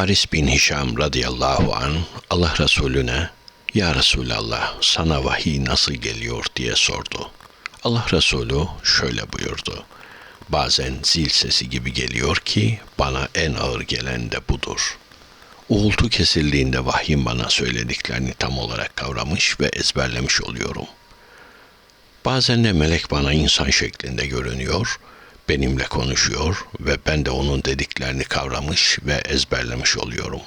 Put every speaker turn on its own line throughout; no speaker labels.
Haris bin Hişam radıyallahu an Allah Resulüne Ya Resulallah sana vahiy nasıl geliyor diye sordu. Allah Resulü şöyle buyurdu. Bazen zil sesi gibi geliyor ki bana en ağır gelen de budur. Uğultu kesildiğinde vahyin bana söylediklerini tam olarak kavramış ve ezberlemiş oluyorum. Bazen de melek bana insan şeklinde görünüyor, benimle konuşuyor ve ben de onun dediklerini kavramış ve ezberlemiş oluyorum.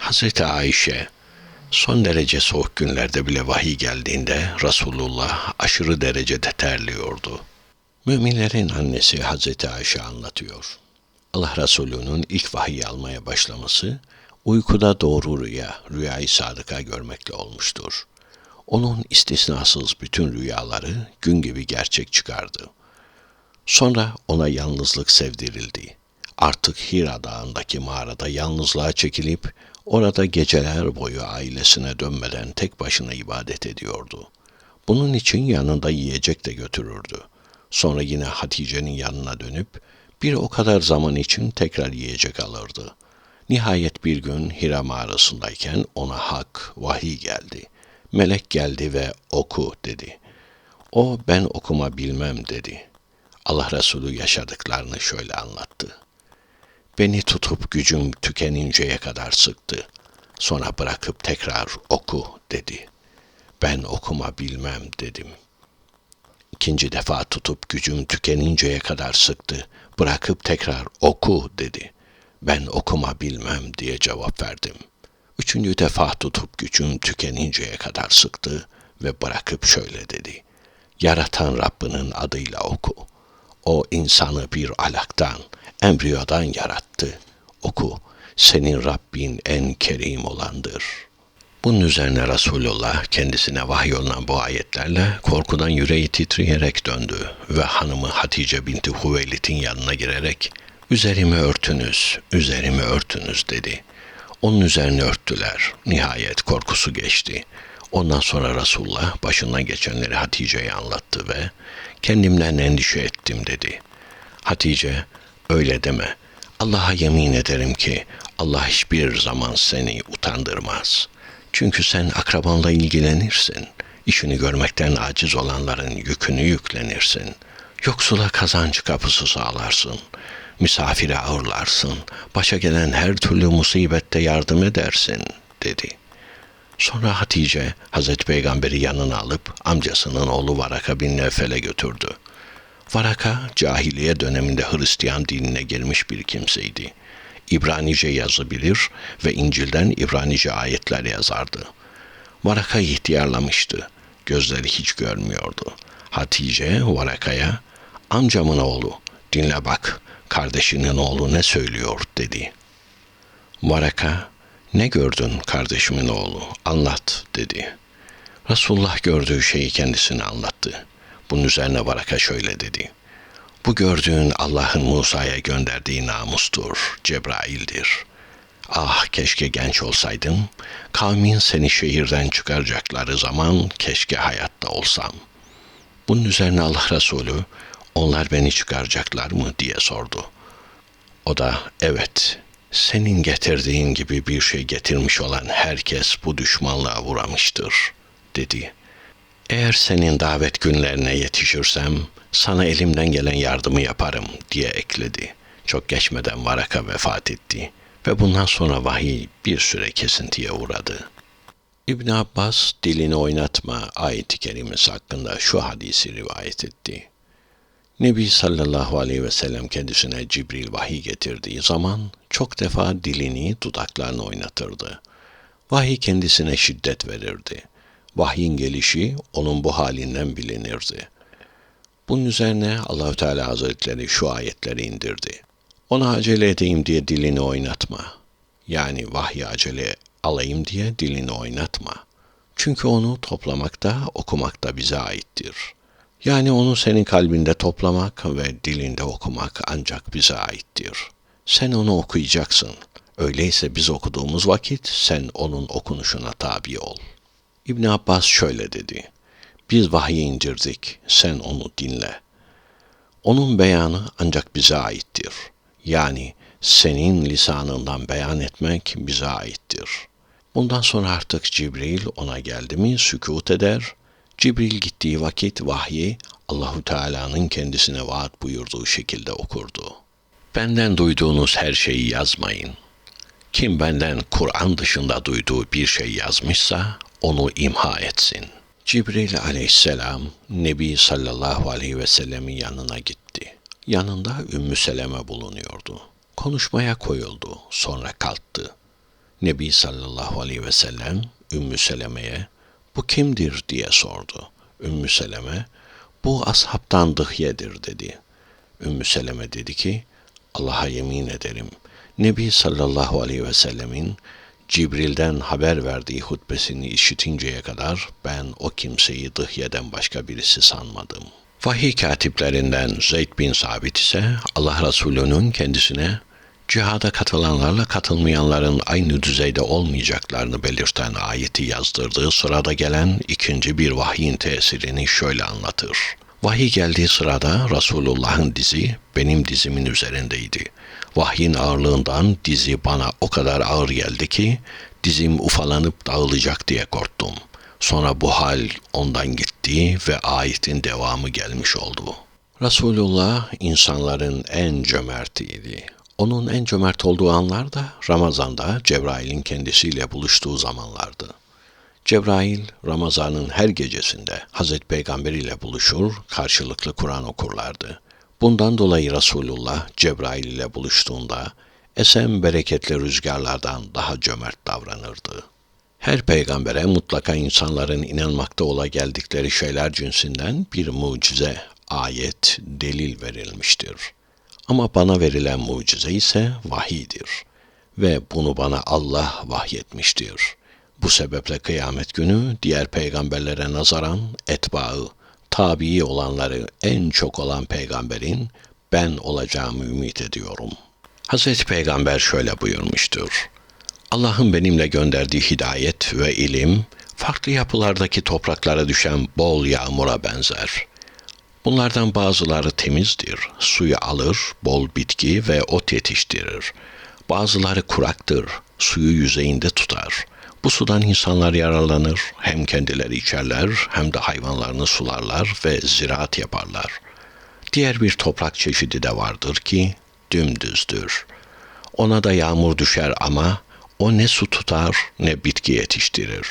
Hazreti Ayşe, son derece soğuk günlerde bile vahiy geldiğinde Resulullah aşırı derecede terliyordu. Müminlerin annesi Hazreti Ayşe anlatıyor. Allah Resulü'nün ilk vahiy almaya başlaması, uykuda doğru rüya, rüyayı sadıka görmekle olmuştur. Onun istisnasız bütün rüyaları gün gibi gerçek çıkardı. Sonra ona yalnızlık sevdirildi. Artık Hira Dağı'ndaki mağarada yalnızlığa çekilip orada geceler boyu ailesine dönmeden tek başına ibadet ediyordu. Bunun için yanında yiyecek de götürürdü. Sonra yine Hatice'nin yanına dönüp bir o kadar zaman için tekrar yiyecek alırdı. Nihayet bir gün Hira mağarasındayken ona hak, vahiy geldi. Melek geldi ve oku dedi. O ben okuma bilmem dedi. Allah Resulü yaşadıklarını şöyle anlattı. Beni tutup gücüm tükeninceye kadar sıktı. Sonra bırakıp tekrar oku dedi. Ben okuma bilmem dedim. İkinci defa tutup gücüm tükeninceye kadar sıktı. Bırakıp tekrar oku dedi. Ben okuma bilmem diye cevap verdim. Üçüncü defa tutup gücüm tükeninceye kadar sıktı ve bırakıp şöyle dedi. Yaratan Rabbinin adıyla oku. O insanı bir alaktan, embriyodan yarattı. Oku, senin Rabbin en kerim olandır. Bunun üzerine Resulullah kendisine vahyolunan bu ayetlerle korkudan yüreği titreyerek döndü ve hanımı Hatice binti Huveylit'in yanına girerek üzerimi örtünüz, üzerimi örtünüz dedi. Onun üzerine örttüler. Nihayet korkusu geçti. Ondan sonra Resulullah başından geçenleri Hatice'ye anlattı ve kendimden endişe ettim dedi. Hatice öyle deme. Allah'a yemin ederim ki Allah hiçbir zaman seni utandırmaz. Çünkü sen akrabanla ilgilenirsin. İşini görmekten aciz olanların yükünü yüklenirsin. Yoksula kazanç kapısı sağlarsın. Misafire ağırlarsın. Başa gelen her türlü musibette yardım edersin, dedi. Sonra Hatice, Hazreti Peygamber'i yanına alıp amcasının oğlu Varaka bin Nevfel'e götürdü. Varaka, cahiliye döneminde Hristiyan dinine girmiş bir kimseydi. İbranice yazı bilir ve İncil'den İbranice ayetler yazardı. Varaka ihtiyarlamıştı. Gözleri hiç görmüyordu. Hatice Varaka'ya, amcamın oğlu, dinle bak, kardeşinin oğlu ne söylüyor dedi. Varaka, ne gördün kardeşimin oğlu, anlat dedi. Resulullah gördüğü şeyi kendisine anlattı. Bunun üzerine Varaka şöyle dedi. Bu gördüğün Allah'ın Musa'ya gönderdiği namustur, Cebrail'dir. Ah keşke genç olsaydım, kavmin seni şehirden çıkaracakları zaman keşke hayatta olsam. Bunun üzerine Allah Resulü, onlar beni çıkaracaklar mı diye sordu. O da evet, senin getirdiğin gibi bir şey getirmiş olan herkes bu düşmanlığa uğramıştır, dedi. Eğer senin davet günlerine yetişirsem, sana elimden gelen yardımı yaparım diye ekledi. Çok geçmeden Varaka vefat etti ve bundan sonra vahiy bir süre kesintiye uğradı. İbn Abbas dilini oynatma ayeti kerimesi hakkında şu hadisi rivayet etti. Nebi sallallahu aleyhi ve sellem kendisine Cibril vahiy getirdiği zaman çok defa dilini dudaklarını oynatırdı. Vahiy kendisine şiddet verirdi. Vahyin gelişi onun bu halinden bilinirdi. Bunun üzerine Allahü Teala Hazretleri şu ayetleri indirdi. Ona acele edeyim diye dilini oynatma. Yani vahyi acele alayım diye dilini oynatma. Çünkü onu toplamakta, okumakta bize aittir. Yani onu senin kalbinde toplamak ve dilinde okumak ancak bize aittir. Sen onu okuyacaksın. Öyleyse biz okuduğumuz vakit sen onun okunuşuna tabi ol. İbn Abbas şöyle dedi. Biz vahyi indirdik, sen onu dinle. Onun beyanı ancak bize aittir. Yani senin lisanından beyan etmek bize aittir. Bundan sonra artık Cibril ona geldi mi sükut eder. Cibril gittiği vakit vahyi Allahu Teala'nın kendisine vaat buyurduğu şekilde okurdu. Benden duyduğunuz her şeyi yazmayın. Kim benden Kur'an dışında duyduğu bir şey yazmışsa onu imha etsin. Cibril aleyhisselam Nebi sallallahu aleyhi ve sellemin yanına gitti. Yanında Ümmü Seleme bulunuyordu. Konuşmaya koyuldu. Sonra kalktı. Nebi sallallahu aleyhi ve sellem Ümmü Seleme'ye bu kimdir diye sordu. Ümmü Seleme bu ashabtan dıhyedir dedi. Ümmü Seleme dedi ki Allah'a yemin ederim Nebi sallallahu aleyhi ve sellemin Cibril'den haber verdiği hutbesini işitinceye kadar ben o kimseyi dıhyeden başka birisi sanmadım. Vahiy katiplerinden Zeyd bin Sabit ise Allah Resulü'nün kendisine cihada katılanlarla katılmayanların aynı düzeyde olmayacaklarını belirten ayeti yazdırdığı sırada gelen ikinci bir vahyin tesirini şöyle anlatır. Vahiy geldiği sırada Resulullah'ın dizi benim dizimin üzerindeydi. Vahyin ağırlığından dizi bana o kadar ağır geldi ki dizim ufalanıp dağılacak diye korktum. Sonra bu hal ondan gitti ve ayetin devamı gelmiş oldu. Resulullah insanların en cömertiydi. Onun en cömert olduğu anlar da Ramazan'da Cebrail'in kendisiyle buluştuğu zamanlardı. Cebrail Ramazan'ın her gecesinde Hazreti Peygamber ile buluşur, karşılıklı Kur'an okurlardı. Bundan dolayı Resulullah Cebrail ile buluştuğunda esen bereketli rüzgarlardan daha cömert davranırdı. Her peygambere mutlaka insanların inanmakta ola geldikleri şeyler cinsinden bir mucize, ayet, delil verilmiştir. Ama bana verilen mucize ise vahidir ve bunu bana Allah vahyetmiştir. Bu sebeple kıyamet günü diğer peygamberlere nazaran etbaı, tabii olanları en çok olan peygamberin ben olacağımı ümit ediyorum. Hazreti Peygamber şöyle buyurmuştur. Allah'ın benimle gönderdiği hidayet ve ilim, farklı yapılardaki topraklara düşen bol yağmura benzer. Bunlardan bazıları temizdir, suyu alır, bol bitki ve ot yetiştirir. Bazıları kuraktır, suyu yüzeyinde tutar. Bu sudan insanlar yararlanır, hem kendileri içerler hem de hayvanlarını sularlar ve ziraat yaparlar. Diğer bir toprak çeşidi de vardır ki dümdüzdür. Ona da yağmur düşer ama o ne su tutar ne bitki yetiştirir.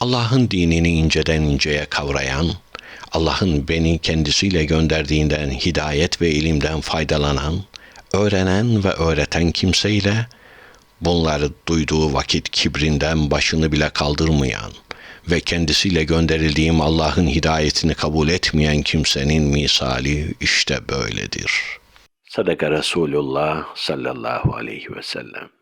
Allah'ın dinini inceden inceye kavrayan, Allah'ın beni kendisiyle gönderdiğinden hidayet ve ilimden faydalanan, öğrenen ve öğreten kimseyle bunları duyduğu vakit kibrinden başını bile kaldırmayan ve kendisiyle gönderildiğim Allah'ın hidayetini kabul etmeyen kimsenin misali işte böyledir. Sadaka Resulullah sallallahu aleyhi ve sellem.